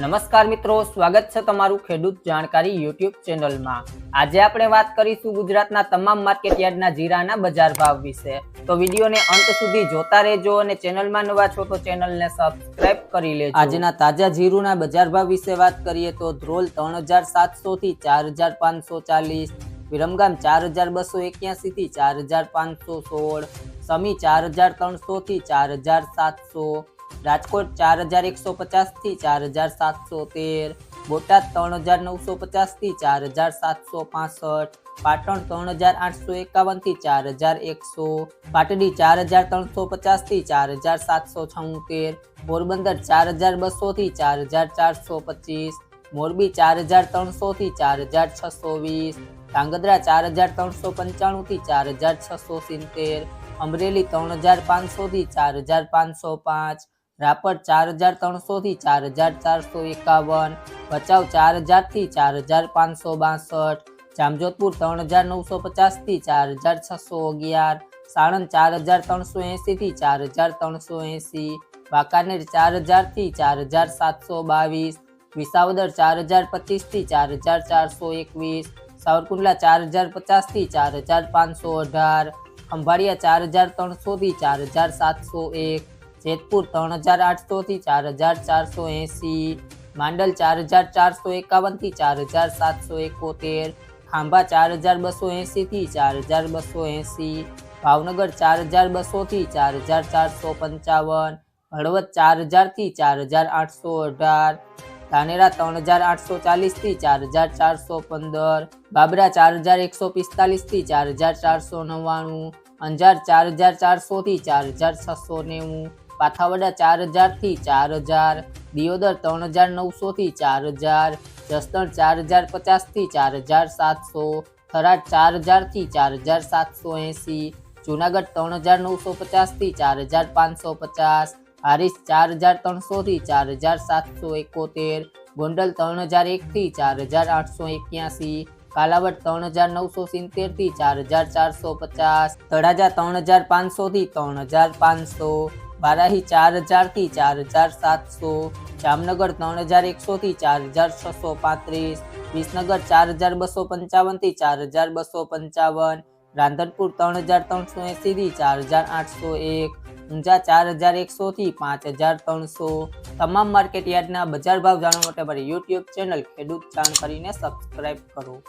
નમસ્કાર મિત્રો સ્વાગત છે તમારું ખેડૂત જાણકારી યુટ્યુબ ચેનલમાં આજે આપણે વાત કરીશું ગુજરાતના તમામ માર્કેટયાર્ડના જીરાના બજાર ભાવ વિશે તો વિડીયોને અંત સુધી જોતા રહેજો અને ચેનલમાં નવા છો તો ચેનલને સબસ્ક્રાઇબ કરી લેજો આજના તાજા જીરુના બજાર ભાવ વિશે વાત કરીએ તો ધ્રોલ ત્રણ હજાર સાતસો થી ચાર હજાર પાંચસો ચાલીસ વિરમગામ ચાર હજાર બસો એક્યાસી થી ચાર હજાર પાંચસો સોળ સમી ચાર હજાર ત્રણસો થી ચાર હજાર સાતસો રાજકોટ ચાર હજાર એકસો પચાસથી ચાર હજાર સાતસો તેર બોટાદ ત્રણ હજાર નવસો પચાસથી ચાર હજાર સાતસો પાસઠ પાટણ ત્રણ હજાર આઠસો એકાવનથી ચાર હજાર એકસો પાટડી ચાર હજાર ત્રણસો પચાસથી ચાર હજાર સાતસો છોતેર પોરબંદર ચાર હજાર બસોથી ચાર હજાર ચારસો પચીસ મોરબી ચાર હજાર ત્રણસોથી ચાર હજાર છસો વીસ ધાંગધ્રા ચાર હજાર ત્રણસો પંચાણુંથી ચાર હજાર છસો સિત્તેર અમરેલી ત્રણ હજાર પાંચસોથી ચાર હજાર પાંચસો પાંચ रापर चार हजार सौ थी चार हजार चार सौ एक भचाउ चार हजार थी चार हजार पांच सौ बासठ जामजोधपुर तरह हजार नौ सौ पचास थी चार हजार छ सौ अगियार साणंद चार हजार तौ सौ एसी थी चार हजार तरह सौ एसी वाकानेर चार हजार थी चार हजार सात सौ बीस विसावदर चार हजार पच्चीस थी चार हजार चार सौ एक सावरकुंडला चार हजार पचास थी चार हजार पांच सौ अठार खंभाड़िया चार हजार तौ थी चार हजार सात सौ एक जेतपुर तर आठ सौ थी चार हजार चार सौ एशी मांडल चार हजार चार सौ एकावन थी चार हजार सात सौ इकोतेर खांभा चार हजार बसो एशी थी चार हजार बसो एशी भावनगर चार हजार बसो थी चार हजार चार सौ पंचावन हड़वद चार हजार थी चार हजार आठ सौ अठार धानेरा तरह हजार आठ सौ चालीस थी चार हजार चार सौ पंदर बाबरा चार हजार एक सौ पिस्तालीस थी चार हजार चार सौ नवाणु अंजार चार हजार चार सौ थी चार हजार छ सौ नेवु पाठवाडा 4000 થી 4000 દિયોદર 3900 થી 4000 જસતણ 4050 થી 4700 થરા 4000 થી 4780 છોનાગઢ 3950 થી 4550 હરીસ 4300 થી 4771 બોંડલ 3001 થી 4881 કલાવડ 3970 થી 4450 તડાજા 3500 થી 3500 બારાહી ચાર હજારથી ચાર હજાર સાતસો જામનગર ત્રણ હજાર એકસોથી ચાર હજાર છસો પાંત્રીસ વિસનગર ચાર હજાર બસો પંચાવનથી ચાર હજાર બસો પંચાવન રાંધનપુર ત્રણ હજાર ત્રણસો એંસીથી ચાર હજાર આઠસો એક ઊંઝા ચાર હજાર એકસોથી પાંચ હજાર ત્રણસો તમામ માર્કેટ યાર્ડના બજાર ભાવ જાણવા માટે મારી યુટ્યુબ ચેનલ ખેડૂત જાણ કરીને સબસ્ક્રાઇબ કરો